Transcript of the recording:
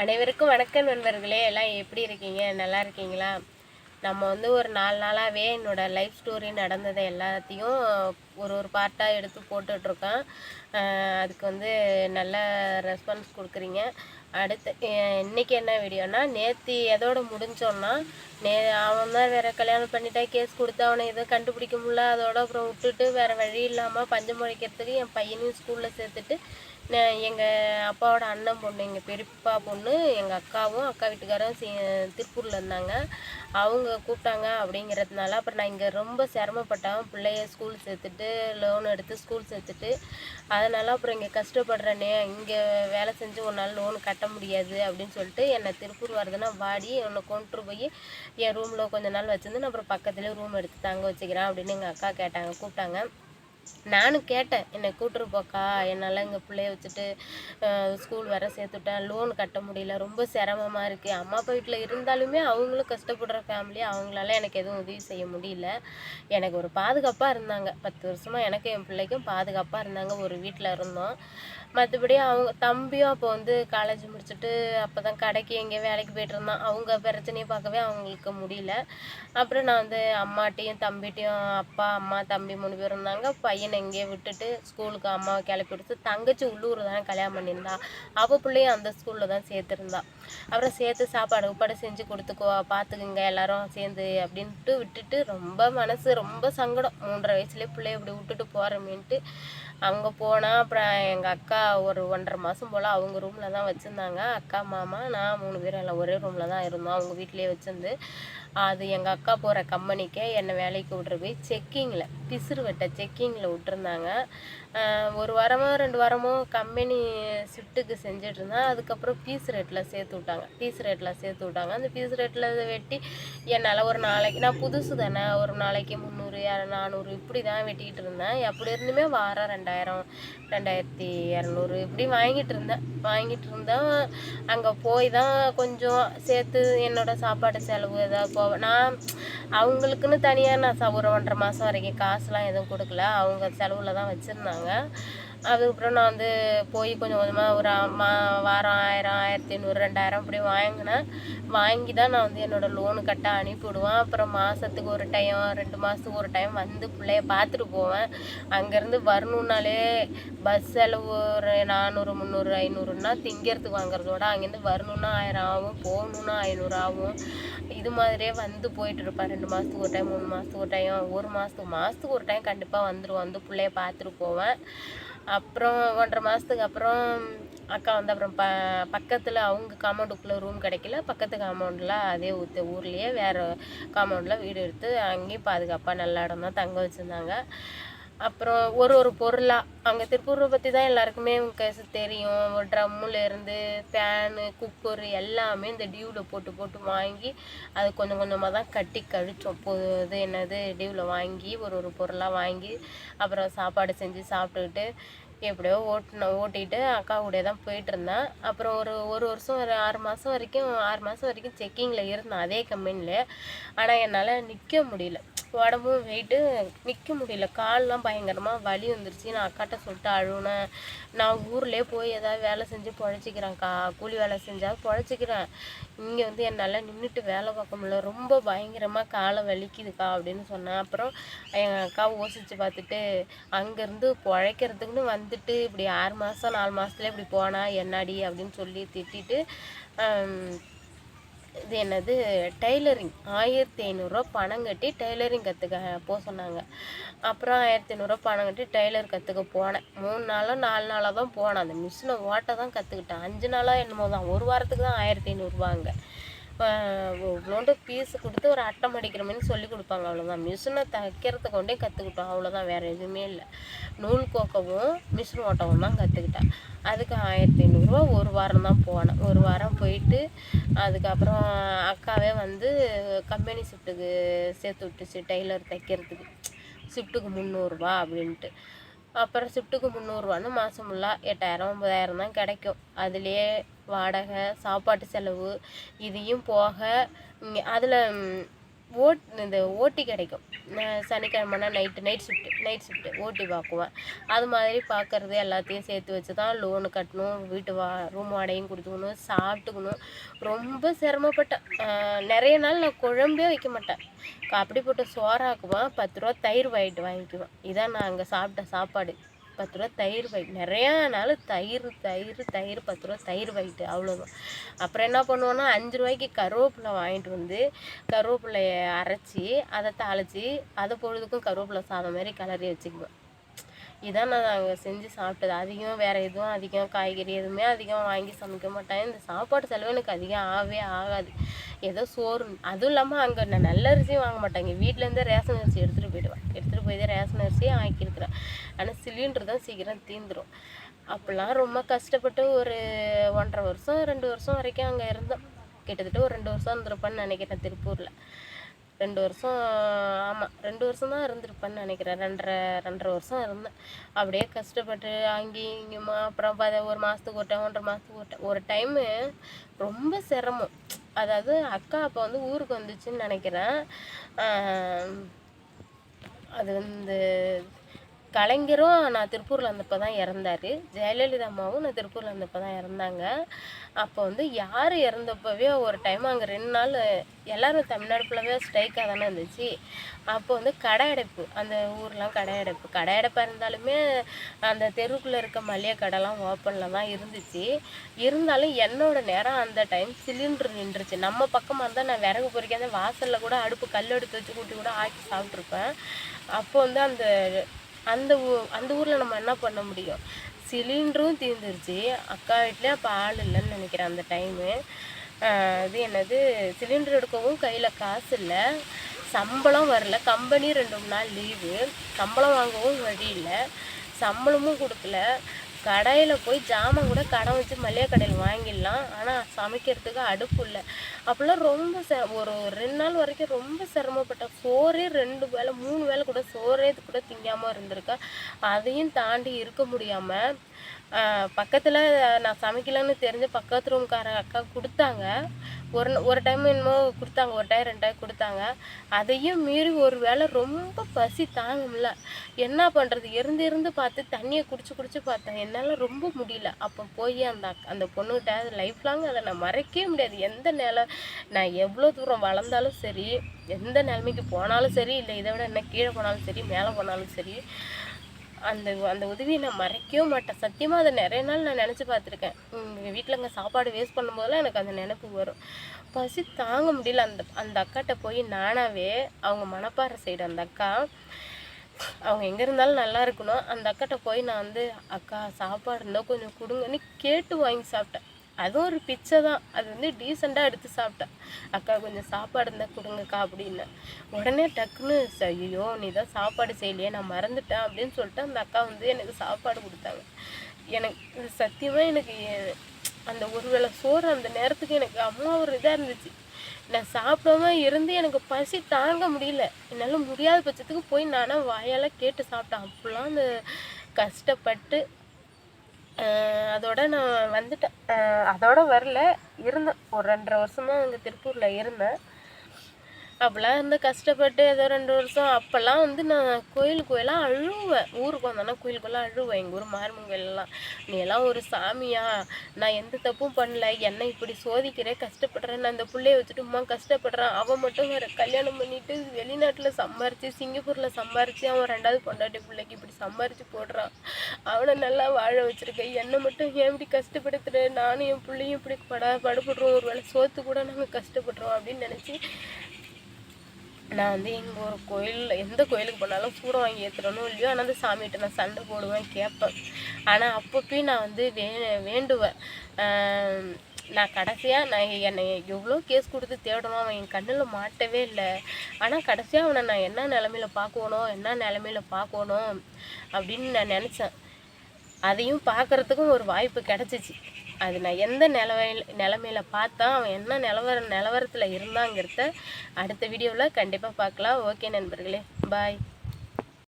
அனைவருக்கும் வணக்கம் நண்பர்களே. எல்லாம் எப்படி இருக்கீங்க? நல்லா இருக்கீங்களா? நம்ம வந்து ஒரு நாலு நாளாகவே என்னோடய லைஃப் ஸ்டோரி நடந்ததை எல்லாத்தையும் ஒரு ஒரு பார்ட்டாக எடுத்து போட்டுட்ருக்கேன் அதுக்கு வந்து நல்ல ரெஸ்பான்ஸ் கொடுக்குறீங்க. அடுத்து இன்றைக்கி என்ன வீடியோனா நேற்று எதோட முடிஞ்சோன்னா நே அவன் தான் வேறு கல்யாணம் பண்ணிட்டா கேஸ் கொடுத்து அவனை எதுவும் கண்டுபிடிக்க முடியல. அதோட அப்புறம் விட்டுட்டு வேறு வழி இல்லாமல் பஞ்சம் முளைக்கிறதுக்கு என் பையனையும் ஸ்கூலில் சேர்த்துட்டு எங்கள் அப்பாவோட அண்ணன் பொண்ணு எங்கள் பெரியப்பா பொண்ணு எங்கள் அக்காவும் அக்கா வீட்டுக்காரும் சே திருப்பூரில் இருந்தாங்க. அவங்க கூப்பிட்டாங்க அப்படிங்கிறதுனால அப்புறம் நான் இங்கே ரொம்ப சிரமப்பட்டேன் பிள்ளைய ஸ்கூல் சேர்த்துட்டு லோன் எடுத்து ஸ்கூல் சேர்த்துட்டு அதனால் அப்புறம் இங்கே கஷ்டப்படுறேனே இங்கே வேலை செஞ்சு ஒரு நாள் லோன் கட்ட முடியாது அப்படின்னு சொல்லிட்டு என்னை திருப்பூர் வருதுன்னா வாடி என்னை கொண்டு போய் என் ரூமில் கொஞ்ச நாள் வச்சுருந்து நான் அப்புறம் பக்கத்துலேயே ரூம் எடுத்து தங்க வச்சுக்கிறேன் அப்படின்னு எங்கள் அக்கா கேட்டாங்க கூப்பிட்டாங்க. நானும் கேட்டேன் என்னை கூட்டுரு போக்கா என்னால் எங்கள் பிள்ளைய வச்சுட்டு ஸ்கூல் வர சேர்த்துட்டேன் லோன் கட்ட முடியல ரொம்ப சிரமமாக இருக்குது அம்மா அப்பா வீட்டில் இருந்தாலுமே அவங்களும் கஷ்டப்படுற ஃபேமிலி அவங்களால எனக்கு எதுவும் உதவி செய்ய முடியல. எனக்கு ஒரு பாதுகாப்பாக இருந்தாங்க. பத்து வருஷமாக எனக்கு என் பிள்ளைக்கும் பாதுகாப்பாக இருந்தாங்க. ஒரு வீட்டில் இருந்தோம். மற்றபடி அவங்க தம்பியும் அப்போ வந்து காலேஜ் முடிச்சுட்டு அப்போ தான் கடைக்கு எங்கேயோ வேலைக்கு போயிட்டு இருந்தான். அவங்க பிரச்சனையை பார்க்கவே அவங்களுக்கு முடியல. அப்புறம் நான் வந்து அம்மாட்டையும் தம்பிட்டையும் அப்பா அம்மா தம்பி மூணு பேர் இருந்தாங்க. பையனை எங்கேயோ விட்டுட்டு ஸ்கூலுக்கு அம்மாவை கிளப்பி விடுத்து தங்கச்சி உள்ளூர் தானே கல்யாணம் பண்ணியிருந்தா. அவள் பிள்ளையும் அந்த ஸ்கூலில் தான் சேர்த்துருந்தா. அப்புறம் சேர்த்து சாப்பாடு உப்பாடு செஞ்சு கொடுத்துக்கோ பார்த்துக்குங்க எல்லாரும் சேர்ந்து அப்படின்ட்டு விட்டுட்டு ரொம்ப மனசு ரொம்ப சங்கடம். மூன்றரை வயசுலேயே பிள்ளைய இப்படி விட்டுட்டு போகிறமேன்ட்டு அங்கே போனால் அப்புறம் எங்கள் அக்கா ஒரு ஒன்றரை மாதம் போல் அவங்க ரூமில் தான் வச்சுருந்தாங்க. அக்கா மாமா நான் மூணு பேரும் எல்லாம் ஒரே ரூமில் தான் இருந்தோம். அவங்க வீட்டிலேயே வச்சுருந்து அது எங்கள் அக்கா போகிற கம்பெனிக்கே என்னை வேலைக்கு விட்ற போய் செக்கிங்கில் பிசுறு வெட்ட செக்கிங்கில் விட்டுருந்தாங்க. ஒரு வாரமோ ரெண்டு வாரமோ கம்பெனி ஷிஃப்ட்டுக்கு செஞ்சுட்டு இருந்தேன் அதுக்கப்புறம் பீஸ் ரேட்டில் சேர்த்து விட்டாங்க. பீஸ் ரேட்டில் சேர்த்து விட்டாங்க. அந்த பீஸ் ரேட்டில் வெட்டி என்னால் ஒரு நாளைக்கு நான் புதுசு தானே ஒரு நாளைக்கு முந்நூறு நானூறு இப்படி தான் வெட்டிக்கிட்டு இருந்தேன். எப்படி இருந்துமே வாரம் ரெண்டாயிரம் ரெண்டாயிரத்தி இரநூறு இப்படி வாங்கிட்டு இருந்தேன். வாங்கிட்டு இருந்தேன் அங்கே போய் தான் கொஞ்சம் சேர்த்து என்னோட சாப்பாடு செலவு ஏதாவது போவேன் நான் அவங்களுக்குன்னு தனியாக நான் ச- ஒரு ஒன்றரை மாதம் வரைக்கும் காசுலாம் எதுவும் கொடுக்கல. அவங்க செலவில் தான் வச்சுருந்தாங்க. அதுக்கப்புறம் நான் வந்து போய் கொஞ்சம் கொஞ்சமாக ஒரு மா வாரம் ஆயிரம் ஆயிரத்தி ஐநூறு ரெண்டாயிரம் இப்படி வாங்கினேன். வாங்கி தான் நான் வந்து என்னோடய லோனு கட்ட அனுப்பிவிடுவேன். அப்புறம் மாதத்துக்கு ஒரு டைம் ரெண்டு மாதத்துக்கு ஒரு டைம் வந்து பிள்ளைய பார்த்துட்டு போவேன். அங்கேருந்து வரணுன்னாலே பஸ் செலவு ஒரு நானூறு முந்நூறு ஐநூறுன்னா திங்கிறதுக்கு வாங்குறதோட அங்கேருந்து வரணுன்னா ஆயிரம் ஆகும் போகணுன்னா ஐநூறு ஆகும். இது மாதிரியே வந்து போயிட்டு இருப்பேன். ரெண்டு மாதத்துக்கு ஒரு டைம் மூணு மாதத்துக்கு ஒரு டைம் ஒரு மாதத்துக்கு மாதத்துக்கு ஒரு டைம் கண்டிப்பாக வந்துடும் வந்து பிள்ளைய பார்த்துட்டு போவேன். அப்புறம் ஒன்றரை மாதத்துக்கு அப்புறம் அக்கா வந்து அப்புறம் ப பக்கத்தில் அவங்க காம்பவுண்டுக்குள்ளே ரூம் கிடைக்கல. பக்கத்து காம்பவுண்டில் அதே ஊத்த ஊர்லேயே வேறு காம்பவுண்டில் வீடு எடுத்து அங்கேயும் பாதுகாப்பாக நல்ல இடம் தான் தங்க வச்சுருந்தாங்க. அப்புறம் ஒரு ஒரு பொருளாக அங்கே திருப்பூரை பற்றி தான் எல்லாருக்குமே தெரியும். ஒரு இருந்து ஃபேனு குக்கர் எல்லாமே இந்த டியூவில் போட்டு போட்டு வாங்கி அது கொஞ்சம் கொஞ்சமாக தான் கட்டி கழிச்சோம். இது என்னது டியூவில் வாங்கி ஒரு ஒரு பொருளாக வாங்கி அப்புறம் சாப்பாடு செஞ்சு சாப்பிட்டுக்கிட்டு எப்படியோ ஓட்டின ஓட்டிட்டு அக்கா கூட தான் போயிட்டு இருந்தேன். அப்புறம் ஒரு ஒரு வருஷம் ஒரு ஆறு மாதம் வரைக்கும் ஆறு மாதம் வரைக்கும் செக்கிங்கில் இருந்தேன். அதே கம்பெனியில் ஆனால் என்னால் நிற்க முடியல. உடம்பும் வெயிட்டு நிற்க முடியல. கால்லாம் பயங்கரமாக வலி வந்துருச்சு. நான் அக்காட்ட சொல்லிட்டு அழுவுனேன். நான் ஊர்லேயே போய் ஏதாவது வேலை செஞ்சு பொழைச்சிக்கிறேன்க்கா. கூலி வேலை செஞ்சால் பொழைச்சிக்கிறேன். இங்கே வந்து என்னால் நின்றுட்டு வேலை பார்க்க முடியல. ரொம்ப பயங்கரமாக காலை வலிக்குதுக்கா அப்படின்னு சொன்னேன். அப்புறம் எங்கள் அக்கா யோசிச்சு பார்த்துட்டு அங்கேருந்து பிழைக்கிறதுக்குன்னு வந்துட்டு இப்படி ஆறு மாதம் நாலு மாதத்துல இப்படி போனால் என்னடி? அப்படின்னு சொல்லி திட்டிட்டு இது என்னது? டைலரிங் ஆயிரத்தி ஐநூறுரூவா பணம் கட்டி டெய்லரிங் கற்றுக்க போக சொன்னாங்க. அப்புறம் ஆயிரத்தி ஐநூறுரூவா பணம் கட்டி டெய்லர் கற்றுக்க போனேன். மூணு நாளோ நாலு நாளாக தான் போனேன். அந்த மிஷினை ஓட்ட தான் கற்றுக்கிட்டேன் அஞ்சு நாளாக என்னமோ தான். ஒரு வாரத்துக்கு தான் ஆயிரத்தி ஐநூறுரூவாங்க இவ்வளோண்டு பீஸ் கொடுத்து ஒரு அட்டம் அடிக்கிற மாதிரி சொல்லி கொடுப்பாங்க அவ்வளோதான் மிஷினை தைக்கிறத கொண்டே கற்றுக்கிட்டோம் அவ்வளோதான் வேறு எதுவுமே இல்லை. நூல் கோக்கவும் மிஷின் ஓட்டவும் தான் கற்றுக்கிட்டேன் அதுக்கு ஆயிரத்தி ஐநூறுரூவா ஒரு வாரம் தான் போனேன். ஒரு வாரம் போயிட்டு அதுக்கப்புறம் அக்காவே வந்து கம்பெனி ஷிஃப்ட்டுக்கு சேர்த்து விட்டுச்சு டெய்லர் தைக்கிறதுக்கு. ஷிஃப்ட்டுக்கு முந்நூறுரூவா அப்படின்ட்டு. அப்புறம் ஷிஃப்ட்டுக்கு முந்நூறுரூவான்னு மாதம் ஃபுல்லாக எட்டாயிரம் ஒம்பதாயிரம் தான் கிடைக்கும். அதுலேயே வாடகை சாப்பாட்டு செலவு இதையும் போக இங்கே அதில் ஓட் இந்த ஓட்டி கிடைக்கும். சனிக்கிழமைனா night night shift night shift ஓட்டி பார்க்குவேன். அது மாதிரி பார்க்கறது எல்லாத்தையும் சேர்த்து வச்சு தான் லோனு கட்டணும் வீட்டு வா ரூம் வாடகையும் கொடுத்துக்கணும் சாப்பிட்டுக்கணும். ரொம்ப சிரமப்பட்டேன். நிறைய நாள் நான் குழம்பே வைக்க மாட்டேன். அப்படிப்பட்ட சோறாக்குவேன் பத்து ரூபா தயிர் வாங்கிட்டு வாங்கிக்குவேன். இதான் நான் அங்கே சாப்பிட்ட சாப்பாடு. பத்து ரூபா தயிர் பாக்கெட் நிறையா நாள் தயிர் தயிர் தயிர் பத்து ரூபா தயிர் வாங்கிட்டு அவ்வளோதான் அப்புறம் என்ன பண்ணுவோன்னா அஞ்சு ரூபாய்க்கு கருவேப்பிலை வாங்கிட்டு வந்து கருவேப்பிலைய அரைச்சி அதை தாளித்து அதை பொழுதுக்கும் கருவேப்பிலை சாதம் மாதிரி கிளறி வச்சுக்குவேன். இதான் நான் அங்கே செஞ்சு சாப்பிட்டது. அதிகம் வேறு எதுவும் அதிகம் காய்கறி எதுவுமே அதிகம் வாங்கி சமைக்க மாட்டேன். இந்த சாப்பாடு செலவு எனக்கு அதிகம் ஆகவே ஆகாது. ஏதோ சோறு அதுவும் இல்லாமல் அங்கே நான் நல்ல அரிசியும் வாங்க மாட்டாங்க வீட்டிலேருந்தே ரேஷன் அரிசி எடுத்துகிட்டு போயிடுவேன். எடுத்துகிட்டு போய் தான் ரேஷன் அரிசியும் ஆக்கியிருக்கிறேன் ஆனால் சிலிண்டர் தான் சீக்கிரம் தீந்துடும் அப்போல்லாம் ரொம்ப கஷ்டப்பட்டு ஒரு ஒன்றரை வருஷம் ரெண்டு வருஷம் வரைக்கும் அங்கே இருந்தோம். கிட்டத்தட்ட ஒரு ரெண்டு வருஷம் இருந்திருப்பேன்னு நினைக்கிறேன் திருப்பூரில். ரெண்டு வருஷம் ஆமாம் ரெண்டு வருஷம் தான் இருந்திருப்பேன்னு நினைக்கிறேன். ரெண்டரை ரெண்டரை வருஷம் இருந்தேன். அப்படியே கஷ்டப்பட்டு அங்கேயும் இங்கேயுமா அப்புறம் பத ஒரு மாதத்துக்கு ஒரு டைம் ஒன்றரை மாதத்துக்கு ஒரு டைம் ஒரு டைமு ரொம்ப சிரமம். அதாவது அக்கா அப்போ வந்து ஊருக்கு வந்துச்சுன்னு நினைக்கிறேன். அது வந்து கலைஞரும் நான் திருப்பூரில் வந்தப்போ தான் இறந்தார். ஜெயலலிதா அம்மாவும் நான் திருப்பூரில் வந்தப்போ தான் இறந்தாங்க. அப்போ வந்து யார் இறந்தப்பவே ஒரு டைம் அங்கே ரெண்டு நாள் எல்லோரும் தமிழ்நாடு ஃபுல்லாகவே ஸ்ட்ரைக்காக தானே இருந்துச்சு. அப்போ வந்து கடை அடைப்பு அந்த ஊர்லாம் கடை அடைப்பு கடை அடைப்பாக இருந்தாலுமே அந்த தெருவுக்குள்ளே இருக்க மளிகை கடைலாம் ஓப்பனில் தான் இருந்துச்சு. இருந்தாலும் என்னோட நேரம் அந்த டைம் சிலிண்டர் நின்றுச்சு. நம்ம பக்கமாக இருந்தால் நான் விறகு பொறிக்காத வாசலில் கூட அடுப்பு கல் எடுத்து வச்சு கூட்டி கூட ஆக்கி சாப்பிட்ருப்பேன் அப்போ வந்து அந்த அந்த ஊ அந்த ஊரில் நம்ம என்ன பண்ண முடியும்? சிலிண்டரும் தீர்ந்துருச்சு அக்கா வீட்டில் அப்போ ஆள் இல்லைன்னு நினைக்கிறேன் அந்த டைமு இது என்னது? சிலிண்டர் எடுக்கவும் கையில் காசு இல்லை. சம்பளம் வரல. கம்பெனி ரெண்டு மூணு நாள் லீவு சம்பளம் வாங்கவும் வழி இல்லை. சம்பளமும் கொடுக்கல. கடையில் போய் ஜாமான் கூட கடன் வச்சு மளிகை கடையில் வாங்கிடலாம். ஆனால் சமைக்கிறதுக்கு அடுப்பு இல்லை. அப்போல்லாம் ரொம்ப ச ஒரு ரெண்டு நாள் வரைக்கும் ரொம்ப சிரமப்பட்டேன் சோறே ரெண்டு வேளை மூணு வேளை கூட சோறே கூட திங்காமல் இருந்திருக்கேன் அதையும் தாண்டி இருக்க முடியாமல் பக்கத்தில் நான் சமைக்கலன்னு தெரிஞ்ச பக்கத்து ரூம்கார அக்கா கொடுத்தாங்க. ஒரு ஒரு டைம் என்னமோ கொடுத்தாங்க ஒரு டைம் ரெண்டு டைம் கொடுத்தாங்க. அதையும் மீறி ஒரு வேளை ரொம்ப பசி தாங்க முடியல என்ன பண்ணுறது இருந்து இருந்து பார்த்து தண்ணியை குடிச்சு குடிச்சு பார்த்தேன். என்னால் ரொம்ப முடியல. அப்போ போய் அந்த அந்த பொண்ணுகிட்ட லைஃப் லாங் அதை நான் மறக்கவே முடியாது. எந்த நிலை நான் எவ்வளோ தூரம் வளர்ந்தாலும் சரி எந்த நிலைமைக்கு போனாலும் சரி இல்லை இதை விட என்ன கீழே போனாலும் சரி மேலே போனாலும் சரி அந்த அந்த உதவியை நான் மறைக்கவே மாட்டேன். சத்தியமாக அதை நிறைய நாள் நான் நினச்சி பார்த்துருக்கேன். எங்கள் வீட்டில் அங்கே சாப்பாடு வேஸ்ட் பண்ணும்போதெல்லாம் எனக்கு அந்த நினைப்பு வரும். பசி தாங்க முடியல. அந்த அந்த அக்காட்ட போய் நானாவே அவங்க மணப்பாறை சைடு அந்த அக்கா அவங்க எங்கே இருந்தாலும் நல்லா இருக்கணும். அந்த அக்காட்ட போய் நான் வந்து அக்கா சாப்பாடு இருந்தால் கொஞ்சம் கொடுங்கன்னு கேட்டு வாங்கி சாப்பிட்டேன். அதுவும் ஒரு பிச்சை தான். அது வந்து டீசெண்டாக எடுத்து சாப்பிட்டேன். அக்கா கொஞ்சம் சாப்பாடு இருந்தால் கொடுங்கக்கா அப்படின்னு. உடனே டக்குன்னு ஐயோ நீ தான் சாப்பாடு செய்யலையே நான் மறந்துட்டேன் அப்படின்னு சொல்லிட்டு அந்த அக்கா வந்து எனக்கு சாப்பாடு கொடுத்தாங்க. எனக்கு சத்தியமாக எனக்கு அந்த ஒரு வேளை சோறு அந்த நேரத்துக்கு எனக்கு அம்மா ஒரு இதாக இருந்துச்சு. நான் சாப்பிடாம இருந்து எனக்கு பசி தாங்க முடியல. என்னால் முடியாத பட்சத்துக்கு போய் நானாக வாயால் கேட்டு சாப்பிட்டேன். அப்போல்லாம் அந்த கஷ்டப்பட்டு அதோட நான் வந்துட்டேன். அதோட வரல. இருந்தேன். ஒரு ரெண்டரை வருஷமாக அங்கே திருப்பூரில் இருந்தேன். அப்போல்லாம் இருந்து கஷ்டப்பட்டு ஏதோ ரெண்டு வருஷம் அப்போல்லாம் வந்து நான் கோயில் கோயிலாக அழுவேன். ஊருக்கு வந்தோன்னா கோயிலுக்கெல்லாம் அழுவேன். எங்கள் ஊர் மாரியம்மன் கோயிலெல்லாம் நீ எல்லாம் ஒரு சாமியா? நான் எந்த தப்பும் பண்ணல. என்னை இப்படி சோதிக்கிறேன் கஷ்டப்படுறேன் நான் அந்த பிள்ளைய வச்சுட்டு உமா கஷ்டப்படுறான். அவன் மட்டும் வேறு கல்யாணம் பண்ணிவிட்டு வெளிநாட்டில் சம்பாரித்து சிங்கப்பூரில் சம்பாரித்து அவன் ரெண்டாவது பொண்டாட்டி பிள்ளைக்கு இப்படி சம்பாரித்து போடுறான். அவனை நல்லா வாழ வச்சுருக்கேன். என்னை மட்டும் ஏன் இப்படி கஷ்டப்படுத்துற? நானும் என் பிள்ளையும் இப்படி பட படுபடுறோம். ஒரு வேளை சோத்து கூட நாங்கள் கஷ்டப்படுறோம். அப்படின்னு நினச்சி நான் வந்து எங்கள் ஒரு கோயில் எந்த கோயிலுக்கு போனாலும் கூட வாங்கி ஏற்றுறணும் இல்லையோ ஆனால் அந்த சாமிகிட்ட நான் சண்டை போடுவேன் கேட்பேன். ஆனால் அப்பப்பயும் நான் வந்து வே வேண்டுவேன். நான் கடைசியாக நான் என்னை எவ்வளோ கேஸ் கொடுத்து தேடணும் அவன் என் கண்ணில் மாட்டவே இல்லை. ஆனால் கடைசியாக அவனை நான் என்ன நிலமையில பார்க்கணும் என்ன நிலமையில பார்க்கணும் அப்படின்னு நான் நினச்சேன். அதையும் பார்க்கறதுக்கும் ஒரு வாய்ப்பு கிடச்சிச்சு. அது நான் எந்த நிலவையில் நிலமையில பார்த்தா அவன் என்ன நிலவர நிலவரத்தில் இருந்தாங்கிறத அடுத்த வீடியோவில் கண்டிப்பாக பார்க்கலாம். ஓகே நண்பர்களே பாய்